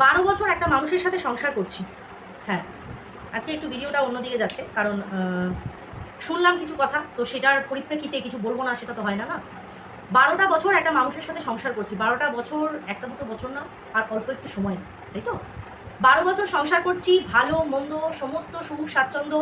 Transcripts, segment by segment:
বারো বছর একটা মানুষের সাথে সংসার করছি। হ্যাঁ আজকে একটু ভিডিওটা অন্যদিকে যাচ্ছে, কারণ শুনলাম কিছু কথা, তো সেটার পরিপ্রেক্ষিতে কিছু বলব না, সেটা তো হয় না না? বারোটা বছর একটা মানুষের সাথে সংসার করছি। বারোটা বছর, একটা দুটো বছর না, আর অল্প একটু সময় না, তাই তো? বারো বছর সংসার করছি, ভালো, মন্দ, সমস্ত সুখ, স্বাচ্ছন্দ্য,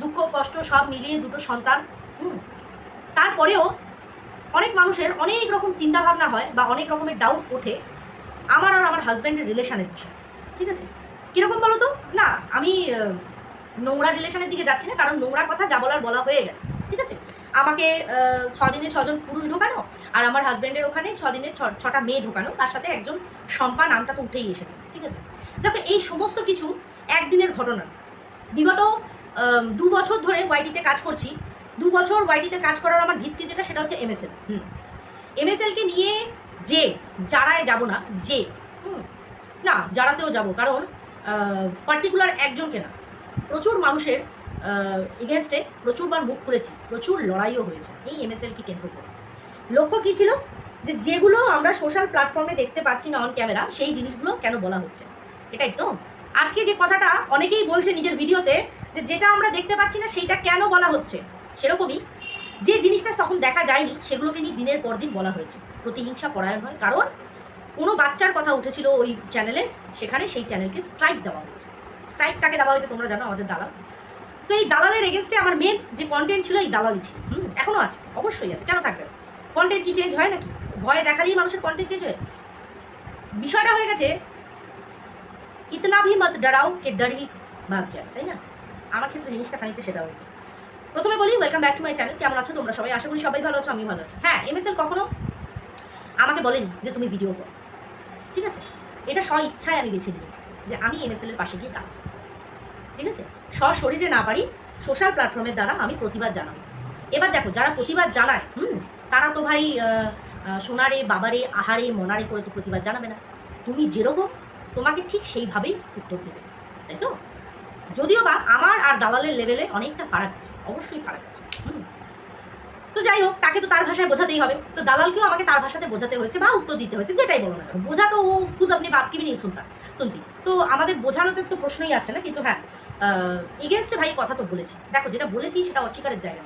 দুঃখ, কষ্ট, সব মিলিয়ে দুটো সন্তান, হুম? তারপরেও অনেক মানুষের অনেক রকম চিন্তাভাবনা হয় বা অনেক রকমের ডাউট ওঠে। আমার আর আমার হাজব্যান্ডের রিলেশনের বিষয় ঠিক আছে? কীরকম বলো তো না আমি নোংরা রিলেশনের দিকে যাচ্ছি না কারণ নোংরা কথা যা বলার বলা হয়ে গেছে ঠিক আছে? আমাকে আহ, ছ দিনে ছজন পুরুষ ঢোকানো আর আমার হাজব্যান্ডের ওখানে ছ দিনে ছ- ছটা মেয়ে ঢোকানো তার সাথে একজন শম্পা নামটা তো উঠেই এসেছে ঠিক আছে? দেখো এই সমস্ত কিছু একদিনের ঘটনা। বিগত দু বছর ধরে ওয়াইটিতে কাজ করছি দু বছর ওয়াইটিতে কাজ করার আমার ভিত্তি যেটা সেটা হচ্ছে এমএসএল হুম। এমএসএলকে নিয়ে যে, যারায় যাব না, যে। না, যারাতেও যাব, কারণ পার্টিকুলার একজনকে না। প্রচুর মানুষের এগেনস্টে প্রচুরবার মুখ খুলেছি, প্রচুর লড়াইও হয়েছে এই এমএসএলকে কেন্দ্র করে। লক্ষ্য কী ছিল? যে, যেগুলো আমরা সোশ্যাল প্ল্যাটফর্মে দেখতে পাচ্ছি না অন ক্যামেরা সেই জিনিসগুলো কেন বলা হচ্ছে এটাই তো। আজকে যে কথাটা অনেকেই বলছে নিজের ভিডিওতে, যে যেটা আমরা দেখতে পাচ্ছি না, সেইটা কেন বলা হচ্ছে? সেরকমই। যে জিনিসটা তখন দেখা যায়নি, সেগুলোকে নিয়ে দিনের পর দিন বলা হয়েছে। প্রতিহিংসা পরায়ণ হয়। কারণ কোনো বাচ্চার কথা উঠেছিল ওই চ্যানেলে সেখানে সেই চ্যানেলকে স্ট্রাইক দেওয়া হয়েছে। স্ট্রাইক কাকে দেওয়া হয়েছে, তোমরা জানো আমাদের দালাল। তো এই দালালের এগেনস্টে আমার মেন যে কন্টেন্ট ছিল, এই দালালই ছিল। হুম এখনও আছে, অবশ্যই আছে। কেন থাকবে কন্টেন্ট কি চেঞ্জ হয় নাকি? ভয়ে দেখালেই মানুষের কন্টেন্ট চেঞ্জ হয়? বিষয়টা হয়ে গেছে, ইতনা ভি মত ডরাও কে ডর ভাগ যায়, তাই না? আমার ক্ষেত্রে জিনিসটা খানিকটা সেটা হয়েছে। প্রথমে বলি welcome back to my channel কেমন আছো তোমরা সবাই? আশা করি সবাই ভালো আছো আমি ভালো আছি। হ্যাঁ এমএসএল কখনো আমাকে বলেন যে তুমি ভিডিও করো। ঠিক আছে? এটা স্ব ইচ্ছায় আমি বেছে নিয়েছি যে আমি এমএসএল এর পাশে গিয়ে দাঁড়াবো। ঠিক আছে? স্ব শরীরে না পারি সোশ্যাল প্ল্যাটফর্মের দ্বারা আমি প্রতিবাদ জানাব। এবার দেখো, যারা প্রতিবাদ জানায়, হুম, তারা তো ভাই সোনারে, বাবারে, আহারে, মনারে করে তো প্রতিবাদ জানাবে না। তুমি যেরকম, তোমাকে ঠিক সেইভাবেই উত্তর দেবে। তাই তো? যদিও বা আমার আর দালালের লেভেলে অনেকটা ফারাক আছে, অবশ্যই ফারাক আছে। হুম। তো যাই হোক, তাকে তো তার ভাষায় বোঝাতেই হবে। তো দালালকেও আমাকে তার ভাষাতে বোঝাতে হয়েছে বা উত্তর দিতে হয়েছে, যেটাই বলো না বোঝা তো ও খুব আপনি বাপকে নিয়ে শুনতাম, শুনতি। তো আমাদের বোঝানো তো একটু প্রশ্নই আছে না, কিন্তু হ্যাঁ এগেনস্টে ভাই কথা তো বলেছি। দেখো, যেটা বলেছি সেটা অস্বীকারের জায়গা।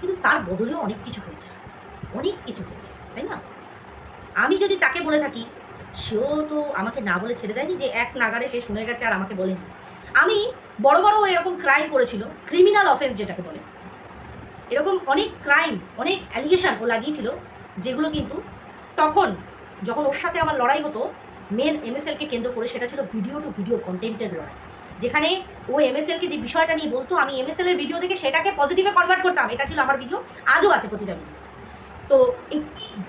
কিন্তু তার বদলেও অনেক কিছু হয়েছে। অনেক কিছু হয়েছে, তাই না? আমি যদি তাকে বলে থাকি, সেও তো আমাকে না বলে ছেড়ে দেয়নি যে এক নাগারে সে শুনে গেছে আর আমাকে বলেনি। আমি বড় বড় এরকম ক্রাইম করেছিল ক্রিমিনাল অফেন্স যেটাকে বলে। এরকম অনেক ক্রাইম অনেক অ্যালিগেশন ও লাগিয়েছিল, যেগুলো কিন্তু তখন যখন ওর সাথে আমার লড়াই হতো মেন এমএসএলকে কেন্দ্র করে সেটা ছিল ভিডিও টু ভিডিও কন্টেন্টের লড়াই। যেখানে ও এমএসএলকে যে বিষয়টা নিয়ে বলতো, আমি এম এমএসএল এর ভিডিও দেখে সেটাকে পজিটিভে কনভার্ট করতাম, এটা ছিল আমার ভিডিও আজও আছে প্রতিটা ভিডিও তো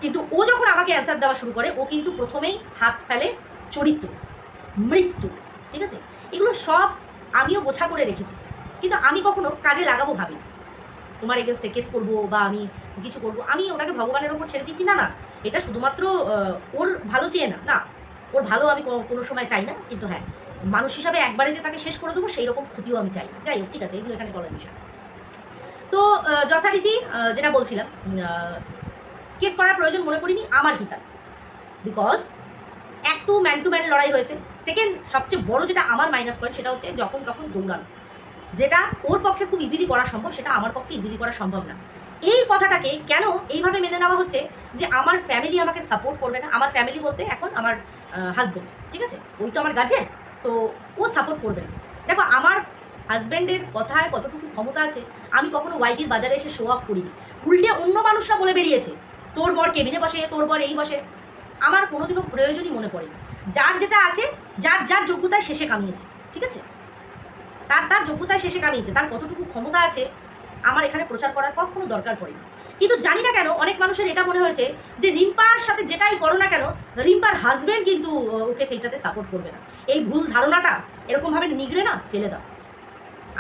কিন্তু ও যখন আমাকে অ্যান্সার দেওয়া শুরু করে, ও কিন্তু প্রথমেই হাত ফেলে চরিত্র, মৃত্যু, ঠিক আছে? এগুলো সব আমিও বোঝা করে রেখেছি। কিন্তু আমি কখনো কাজে লাগাবো ভাবি তোমার এগেনস্টে কেস করব বা আমি কিছু করব, আমি ওনাকে ভগবানের ওপর ছেড়ে দিচ্ছি। না না, এটা শুধুমাত্র ওর ভালো চেয়ে না না, ওর ভালো আমি কোনো- সময় চাই না, কিন্তু হ্যাঁ মানুষ হিসাবে একবারে যে তাকে শেষ করে দেবো সেই রকম ক্ষতিও আমি চাই যাই হোক, ঠিক আছে, এগুলো এখানে বলার বিষয়। তো যথারীতি যেটা বলছিলাম কেস করার প্রয়োজন মনে করিনি, আমার হিতার্থে। বিকজ এক টু ম্যান টু ম্যান লড়াই হয়েছে। সেকেন্ড সবচেয়ে বড় যেটা আমার মাইনাস পয়েন্ট সেটা হচ্ছে যখন তখন দৌড়ানো। যেটা ওর পক্ষে খুব ইজিলি করা সম্ভব, সেটা আমার পক্ষে ইজিলি করা সম্ভব না। এই কথাটাকে কেন এইভাবে মেনে নেওয়া হচ্ছে যে আমার ফ্যামিলি আমাকে সাপোর্ট করবে না? আমার ফ্যামিলি বলতে এখন আমার হাজব্যান্ড ঠিক আছে? ওই তো আমার গার্জেন তো ও সাপোর্ট করবে না। দেখো, আমার হাজব্যান্ডের কথায় কতটুকু ক্ষমতা আছে, আমি কখনো ওয়াইটির বাজারে এসে শো অফ করিনি। উল্টে অন্য মানুষরা বলে বেরিয়েছে, তোর বর কেবিনে বসে, তোর বর এই বসে। আমার কোনোদিনও প্রয়োজনই মনে পড়েনি। যার যেটা আছে, যার যার যোগ্যতায় শেষে কামিয়েছে, ঠিক আছে? তার তার যোগ্যতায় শেষে কামিয়েছে তার কতটুকু ক্ষমতা আছে, আমার এখানে প্রচার করার কখনো দরকার পড়েনি কিন্তু জানি না কেন, অনেক মানুষের এটা মনে হয়েছে যে রিম্পার সাথে যেটাই করো না কেন, রিম্পার হাজব্যান্ড কিন্তু ওকে সেইটাতে সাপোর্ট করবে না। এই ভুল ধারণাটা এরকমভাবে নিগড়ে না, ফেলে দাও।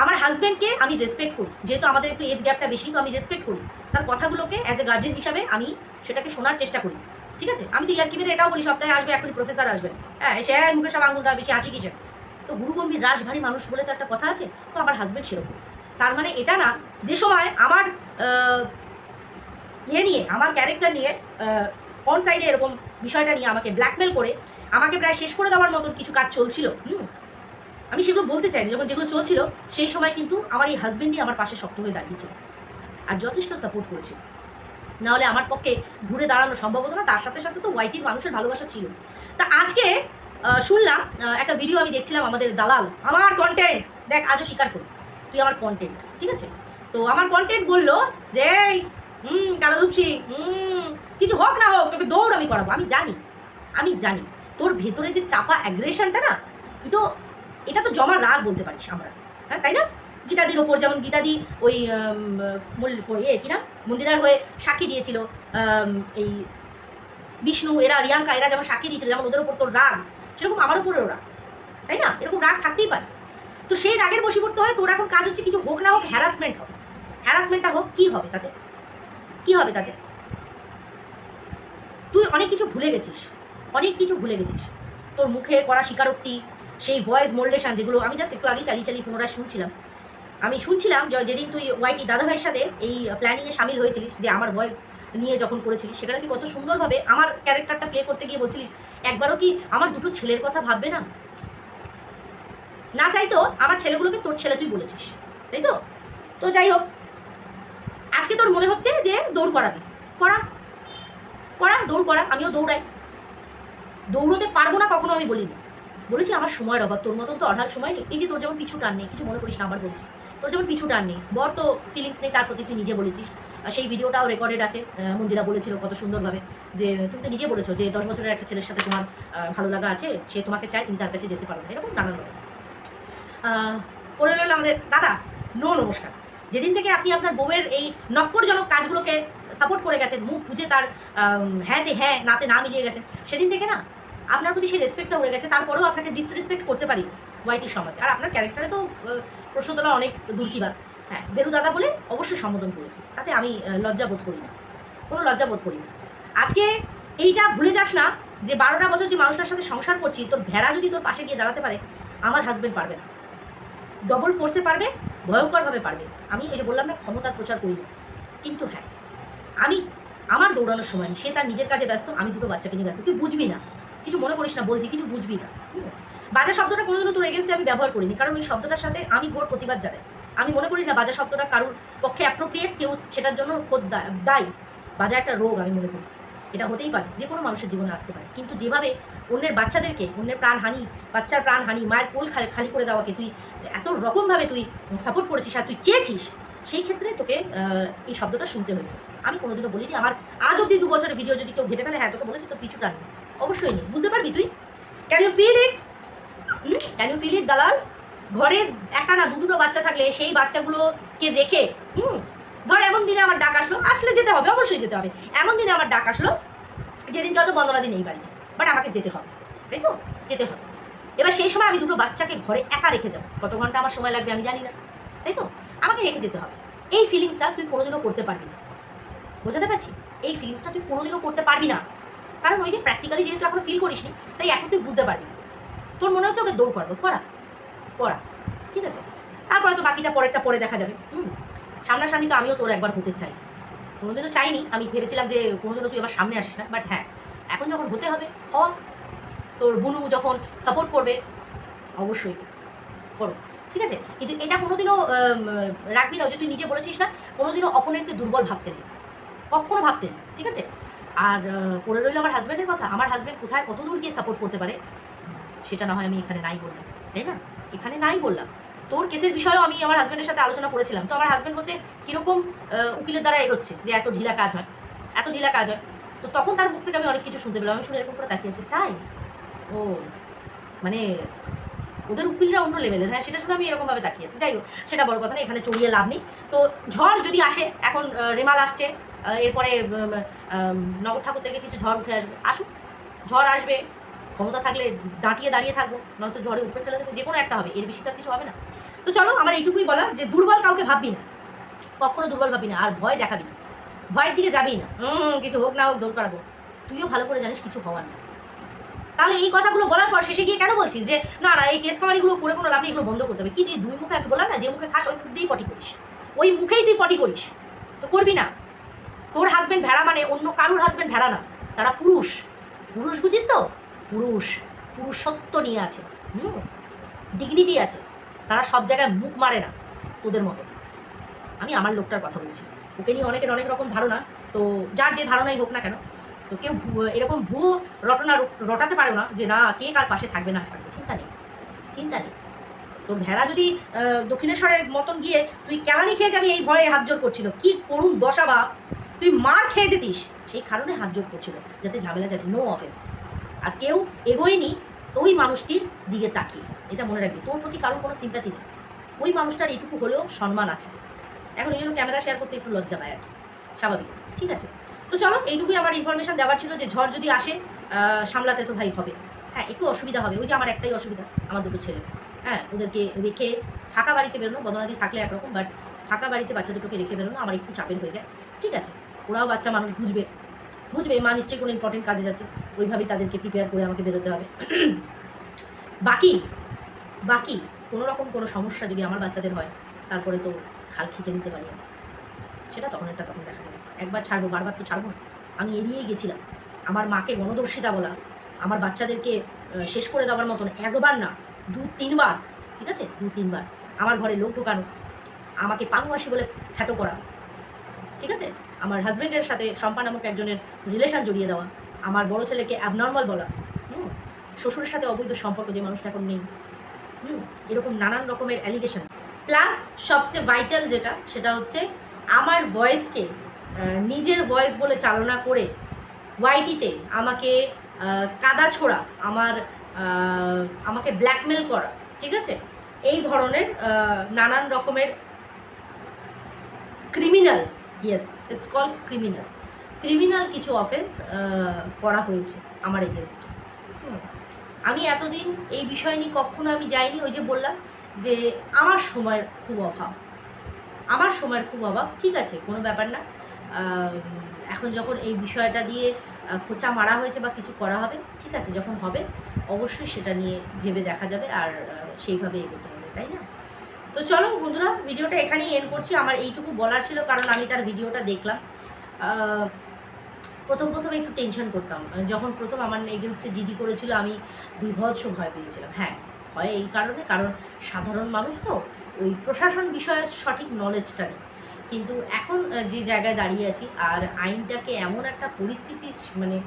আমার হাজব্যান্ডকে আমি রেসপেক্ট করি। যেহেতু আমাদের একটু এজ গ্যাপটা বেশি, তো আমি রেসপেক্ট করি। তার কথাগুলোকে অ্যাজ এ গার্জেন হিসাবে আমি সেটাকে শোনার চেষ্টা করি। ঠিক আছে? আমি তো ইয়ার্কি মেরে এটাও বলি, সপ্তাহে আসবে, এখনই প্রফেসর আসবে হ্যাঁ সে মুখে সব আঙুল দেওয়া বেশি হাসি কিসের? তো গুরুগম্ভীর রাশভারী মানুষ বলে তো একটা কথা আছে, তো আমার হাজব্যান্ড সেরকম। তার মানে এটা না, যে সময় আমার ইয়ে নিয়ে, আমার ক্যারেক্টার নিয়ে অন সাইডে এরকম বিষয়টা নিয়ে আমাকে ব্ল্যাকমেল করে, আমাকে প্রায় শেষ করে দেওয়ার মতন কিছু কাজ চলছিল, হুম? আমি সেগুলো বলতে চাইনি, যখন যেগুলো চলছিল, সেই সময় কিন্তু আমার এই হাজবেন্ডই আমার পাশে শক্ত হয়ে দাঁড়িয়েছিল আর যথেষ্ট সাপোর্ট করেছিল। নাহলে আমার পক্ষে ঘুরে দাঁড়ানো সম্ভব হতো না, তার সাথে সাথে তো ওয়াইটির মানুষের ভালোবাসা ছিল। তা আজকে শুনলাম একটা ভিডিও আমি দেখছিলাম আমাদের দালাল। আমার কন্টেন্ট দেখ আজও স্বীকার করি। তুই আমার কন্টেন্ট ঠিক আছে? তো আমার কন্টেন্ট বলল যে এই, হুম কালাধুপসি হুম কিছু হোক না হোক তোকে দৌড় আমি করাবো। আমি জানি আমি জানি তোর ভেতরে যে চাপা অ্যাগ্রেশনটা না তুই তো এটা তো জমা রাগ বলতে পারিস আমরা। হ্যাঁ তাই না? গীতাদির ওপর যেমন গীতাদি ওই এ কি না? মন্দিরার হয়ে সাক্ষী দিয়েছিল এই বিষ্ণু এরা রিয়াঙ্কা এরা যেমন সাক্ষী দিয়েছিল যেমন ওদের ওপর তোর রাগ সেরকম আমার উপরেও রাগ, তাই না? এরকম রাগ থাকতেই পারে। তো সেই রাগের বশীভূত হয় তোর এখন কাজ হচ্ছে কিছু হোক না হোক হ্যারাসমেন্ট হবে। হ্যারাসমেন্টটা হোক, কি হবে তাতে? কি হবে তাতে? তুই অনেক কিছু ভুলে গেছিস, অনেক কিছু ভুলে গেছিস। তোর মুখে করা স্বীকারোক্তি, সেই ভয়েস মোল্ডেশন যেগুলো আমি জাস্ট একটু আগে চালিয়ে চালিয়ে পুনরায় শুনছিলাম। আমি শুনছিলাম যে যেদিন তুই ওয়াইটি দাদাভাইয়ের সাথে এই প্ল্যানিংয়ে সামিল হয়েছিলিস, যে আমার ভয়েস নিয়ে যখন করেছিলিস, সেখানে তুই কত সুন্দরভাবে আমার ক্যারেক্টারটা প্লে করতে গিয়ে বলছিলিস একবারও কি আমার দুটো ছেলের কথা ভাববে না? না চাই তো আমার ছেলেগুলোকে তোর ছেলে তুই বলেছিস, তাই তো? তো যাই হোক, আজকে তোর মনে হচ্ছে যে দৌড় করাবি। করা। করা, দৌড় করা, আমিও দৌড়াই। দৌড়তে পারব না কখনো আমি বলিনি। বলেছি আমার সময়ের অভাব, তোর মতন তো অঢাল সময় নেই। এই যে তোর যেমন পিছু টান নেই, কিছু মনে করিস না, আবার বলছি। তোর যেমন পিছু টান নেই, বর তো ফিলিংস নেই, তার প্রতি তুই নিজে বলেছিস। সেই ভিডিওটাও রেকর্ডেড আছে। মন্দিরা বলেছিল কত সুন্দরভাবে যে, তুমি তো নিজে বলেছ যে, দশ বছরের একটা ছেলের সাথে তোমার ভালো লাগা আছে, সে তোমাকে চায় তুমি তার কাছে যেতে পারো না। এরকম নানান পড়ে রইল আমাদের, দাদা, নো নমস্কার। যেদিন থেকে আপনি আপনার বউয়ের এই নক্করজনক কাজগুলোকে সাপোর্ট করে গেছেন, মুখ বুঝে তার হ্যাঁতে হ্যাঁ নাতে না মিলিয়ে গেছেন, সেদিন থেকে না আপনার প্রতি সেই রেসপেক্টটা হয়ে গেছে। তারপরেও আপনাকে ডিসরেসপেক্ট করতে পারি ওয়াইটির সমাজে। আর আপনার ক্যারেক্টারে তো প্রশ্ন তোলা অনেক দূর হ্যাঁ বেরু দাদা বলে অবশ্যই সম্বোধন করেছি। তাতে আমি লজ্জা বোধ করি না। কোনো লজ্জা বোধ করি না। আজকে এইটা ভুলে যাস না যে বারোটা বছর যে মানুষটার সাথে সংসার করছি, তোর ভেড়া যদি তোর পাশে গিয়ে দাঁড়াতে পারে, আমার হাজবেন্ড পারবে না। ডবল ফোর্সে পারবে, ভয়ঙ্করভাবে পারবে। আমি এই যে বললাম না ক্ষমতার প্রচার করি না। কিন্তু হ্যাঁ আমি, আমার দৌড়ানোর সময়। সে তার নিজের কাজে ব্যস্ত, আমি দুটো বাচ্চাকে নিয়ে ব্যস্ত। তুই বুঝবি না। কিছু মনে করিস না, বলছি, কিছু বুঝবি না। বাজার বাজে শব্দটা কোনোদিনও তোর এগেনস্টে আমি ব্যবহার করিনি। কারণ ওই শব্দটার সাথে আমি ঘোর প্রতিবাদ জানাই। আমি মনে করি না বাজে শব্দটা কারোর পক্ষে অ্যাপ্রোপ্রিয়েট কেউ সেটার জন্য খোদ দায়ী। বাজে একটা রোগ, আমি মনে করি। এটা হতেই পারে যে কোনো মানুষের জীবনে আসতে পারে। কিন্তু যেভাবে অন্যের বাচ্চাদেরকে, অন্যের প্রাণহানি, বাচ্চার প্রাণহানি, মায়ের কোল খালি খালি করে দেওয়াকে তুই এত রকমভাবে তুই সাপোর্ট করেছিস আর তুই চেয়েছিস, সেই ক্ষেত্রে তোকে এই শব্দটা শুনতে হয়েছে। আমি কোনোদিনও বলিনি, আমার আজ অব্দি দু বছরের ভিডিও যদি কেউ ঘেটে ফেলে হ্যাঁ তোকে বলেছি, তো পিছু টানবি অবশ্যই নেই। বুঝতে পারবি তুই? Can you feel it can you feel it দালাল? ঘরে একটা না দু দুটো বাচ্চা থাকলে সেই বাচ্চাগুলোকে রেখে, হুম, ধর এমন দিনে আমার ডাক আসলো, আসলে যেতে হবে, অবশ্যই যেতে হবে। এমন দিনে আমার ডাক আসলো, যেদিন যত বন্দনা দিন এই বাড়িতে বাট আমাকে যেতে হবে, তাই তো? যেতে হবে। এবার সেই সময় আমি দুটো বাচ্চাকে ঘরে একা রেখে যাব। কত ঘণ্টা আমার সময় লাগবে আমি জানি না, তাই তো? আমাকে রেখে যেতে হবে। এই ফিলিংসটা তুই কোনোদিনও করতে পারবি না। বোঝাতে পারছি? এই ফিলিংসটা তুই কোনোদিনও করতে পারবি না। কারণ ওই যে প্র্যাকটিক্যালি যেহেতু এখনও ফিল করিসনি, তাই এখন তুই বুঝতে পারবি। তোর মনে হচ্ছে ওকে দৌড় করব? করা। করা। ঠিক আছে? তারপরে তো বাকিটা পরেরটা পরে দেখা যাবে। হুম। সামনাসামনি তো আমিও তোর একবার হতে চাই। কোনোদিনও চাইনি। আমি ভেবেছিলাম যে কোনোদিনও তুই আমার সামনে আসিস না। বাট হ্যাঁ এখন যখন হতে হবে, হ। তোর বুনু যখন সাপোর্ট করবে, অবশ্যই করো। ঠিক আছে? কিন্তু এটা কোনোদিনও রাখবি না। যে তুই নিজে বলেছিস না, কোনোদিনও অপোনেন্টকে দুর্বল ভাবতে নেই। কখনো ভাবতে নেই। ঠিক আছে? আর পড়ে রইল আমার হাজব্যান্ডের কথা। আমার হাজব্যান্ড কোথায় কত দূর গিয়ে সাপোর্ট করতে পারে, সেটা না হয় আমি এখানে নাই বললাম তাই না? এখানে নাই বললাম। তোর কেসের বিষয়েও আমি আমার হাজব্যান্ডের সাথে আলোচনা করেছিলাম। তো আমার হাজব্যান্ড বলছে, কীরকম উকিলের দ্বারা এগোচ্ছে যে এত ঢিলা কাজ হয়? এত ঢিলা কাজ হয়? তো তখন তার মুখ থেকে আমি অনেক কিছু শুনতে পেলাম। আমি শুনে এরকম করে তাকিয়েছি। তাই? ও মানে ওদের উকিলরা অন্য লেভেলের হ্যাঁ সেটা শুনে আমি এরকমভাবে তাকিয়েছি। যাই হোক, সেটা বড় কথা না এখানে চড়িয়ে লাভ নেই। তো ঝড় যদি আসে, এখন রেমাল আসছে এরপরে নগর ঠাকুর থেকে কিছু ঝড় উঠে আসবে। আসুক, ঝড় আসবে ক্ষমতা থাকলে দাঁটিয়ে দাঁড়িয়ে থাকব, নয়তো ঝড়ে উপরে ফেলে দেবে যে কোনো একটা হবে, এর বেশি তো আর কিছু হবে না। তো চলো, আমার এইটুকুই বলা যে দুর্বল কাউকে ভাববি না, কখনো দুর্বল ভাবি না, আর ভয় দেখাবি না। ভয়ের দিকে যাবি না, হুম, কিছু হোক না হোক, দৌড় করাবো তুইও ভালো করে জানিস কিছু হওয়ার না। তাহলে এই কথাগুলো বলার পর শেষে গিয়ে কেন বলছিস যে, না না, এই কেস কামারিগুলো করে কোনো লাভ নেই, এগুলো বন্ধ করতে হবে কি তুই দুই মুখে আমি বললাম না, যে মুখে খাস, ওই মুখ দিয়েই পটি করিস। ওই মুখেই তুই পটি করিস। তো করবি না। তোর হাজবেন্ড ভেড়া মানে অন্য কারুর হাজবেন্ড ভেড়া না, তারা পুরুষ। পুরুষ বুঝিস তো? পুরুষ, পুরুষত্ব নিয়ে আছে। হুম? ডিগনিটি আছে। তারা সব জায়গায় মুখ মারে না তোদের মতো। আমি আমার লোকটার কথা বলছি। ওকে নিয়ে অনেকের অনেক রকম ধারণা। তো যার যে ধারণাই হোক না কেন, তো কেউ এরকম ভুয়ো রটনা রটাতে পারে না যে না, কে কার পাশে থাকবে না থাকবে, চিন্তা নেই। চিন্তা নেই। তোর ভেড়া যদি দক্ষিণেশ্বরের মতন গিয়ে তুই কেলানি খেয়ে যাবি এই ভয়ে হাত জোর করছিল। কি করুন দশা বা তুই মার খেয়ে যেতিস। সেই কারণে হাত জোর করছিল, যাতে ঝামেলা যাতে নো অফেন্স আর কেউ এগোয়নি ওই মানুষটির দিকে তাকিয়ে। এটা মনে রাখবি, তোর প্রতি কারোর কোনো সিম্পাতি নেই। ওই মানুষটার এইটুকু হলেও সম্মান আছে। এখন এই জন্য ক্যামেরা শেয়ার করতে একটু লজ্জা পায় আর স্বাভাবিক। ঠিক আছে? তো চলো, এইটুকুই আমার ইনফরমেশন দেওয়ার ছিল যে ঝড় যদি আসে সামলাতে তো ভাই হবে। হ্যাঁ একটু অসুবিধা হবে। ওই যে আমার একটাই অসুবিধা, আমার দুটো ছেলে। হ্যাঁ ওদেরকে রেখে ফাঁকা বাড়িতে বেরোনো, বদনাদি থাকলে একরকম বাট ফাঁকা বাড়িতে বাচ্চা দুটোকে রেখে বেরোনো আমার একটু চাপের হয়ে যায়। ঠিক আছে? ওরাও বাচ্চা মানুষ বুঝবে। বুঝবে মা নিশ্চয়ই কোনো ইম্পর্টেন্ট কাজে যাচ্ছে। ওইভাবেই তাদেরকে প্রিপেয়ার করে আমাকে বেরোতে হবে। বাকি বাকি, কোনো রকম কোনো সমস্যা যদি আমার বাচ্চাদের হয়, তারপরে তো খাল খিচে নিতে পারি। সেটা তখন একটা তখন দেখা যাবে। একবার ছাড়বো, বারবার তো ছাড়বো না। আমি এড়িয়েই গেছিলাম। আমার মাকে গণদর্শিতা বলা, আমার বাচ্চাদেরকে শেষ করে দেওয়ার মতন একবার না, দু, তিনবার, ঠিক আছে? দু, তিনবার। আমার ঘরে লোক ঢোকানো, আমাকে পানুয়াসি বলে খ্যাত করা, ঠিক আছে? আমার হাজব্যান্ডের সাথে শম্পা নামক একজনের রিলেশন জড়িয়ে দেওয়া, আমার বড় ছেলেকে অ্যাবনর্মাল বলা, হুম, শ্বশুরের সাথে অবৈধ সম্পর্ক যে মানুষটা এখন নেই, হুম, এরকম নানান রকমের অ্যালিগেশন প্লাস সবচেয়ে ভাইটাল যেটা, সেটা হচ্ছে আমার ভয়েসকে নিজের ভয়েস বলে চালনা করে ওয়াইটিতে আমাকে কাদা ছোড়া, আমার আমাকে ব্ল্যাকমেল করা, ঠিক আছে? এই ধরনের নানান রকমের criminal yes it's call criminal criminal কিছু অফেন্স করা হয়েছে আমার এগেনস্ট আমি এতদিন এই বিষয় নিয়ে কখনো আমি যাইনি, ওই যে বললাম যে আমার সময়ের খুব অভাব। আমার সময়ের খুব অভাব, ঠিক আছে, কোনো ব্যাপার না। এখন যখন এই বিষয়টা দিয়ে খোঁচা মারা হয়েছে বা কিছু করা হবে, ঠিক আছে, যখন হবে, অবশ্যই সেটা নিয়ে ভেবে দেখা যাবে আর সেইভাবে এগোতে হবে, তাই না? তো চলো বন্ধুরা, ভিডিওটা এখানেই এন্ড করছি। আমার এইটুকু বলার ছিল, কারণ আমি তার ভিডিওটা দেখলাম। প্রথম প্রথম একটু টেনশন করতাম। যখন প্রথম আমার এগেনস্টে জিডি করেছিল, আমি বিভৎস ভয় পেয়েছিলাম। হ্যাঁ ভয় এই কারণে, কারণ সাধারণ মানুষ তো, ওই প্রশাসন বিষয়ে সঠিক নলেজটা নেই। কিন্তু এখন যে জায়গায় দাঁড়িয়ে আছি, আর আইনটাকে এমন একটা পরিস্থিতি মানে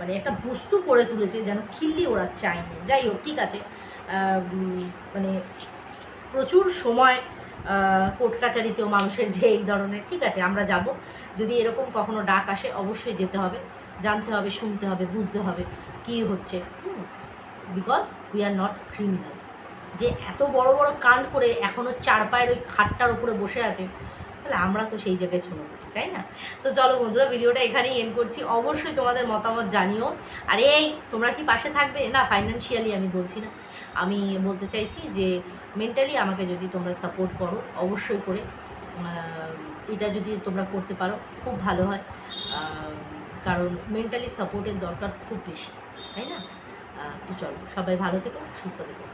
মানে একটা বস্তু করে তুলেছে, যেন খিল্লি ওড়াচ্ছে আইনে। যাই হোক, ঠিক আছে। মানে প্রচুর সময় কোর্ট কাছারিতেও মানুষের যে এই ধরনের, ঠিক আছে, আমরা যাব। যদি এরকম কখনো ডাক আসে, অবশ্যই যেতে হবে। জানতে হবে, শুনতে হবে, বুঝতে হবে কী হচ্ছে। Because we are not criminals যে এত বড় বড় কাণ্ড করে এখনও চার পায়ের ওই খাটটার উপরে বসে আছে, তাহলে আমরা তো সেই জায়গায় ছোটোখাটি তাই না? তো চলো বন্ধুরা, ভিডিওটা এখানেই এন্ড করছি। অবশ্যই তোমাদের মতামত জানিও। আর এই তোমরা কি পাশে থাকবে? না ফাইন্যান্সিয়ালি আমি বলছি না। আমি বলতে চাইছি যে মেন্টালি আমাকে যদি তোমরা সাপোর্ট করো, অবশ্যই করে এটা যদি তোমরা করতে পারো, খুব ভালো হয়। কারণ মেন্টালি সাপোর্টের দরকার খুব বেশি, তাই না? তো চলো, সবাই ভালো থেকো, সুস্থ থেকো।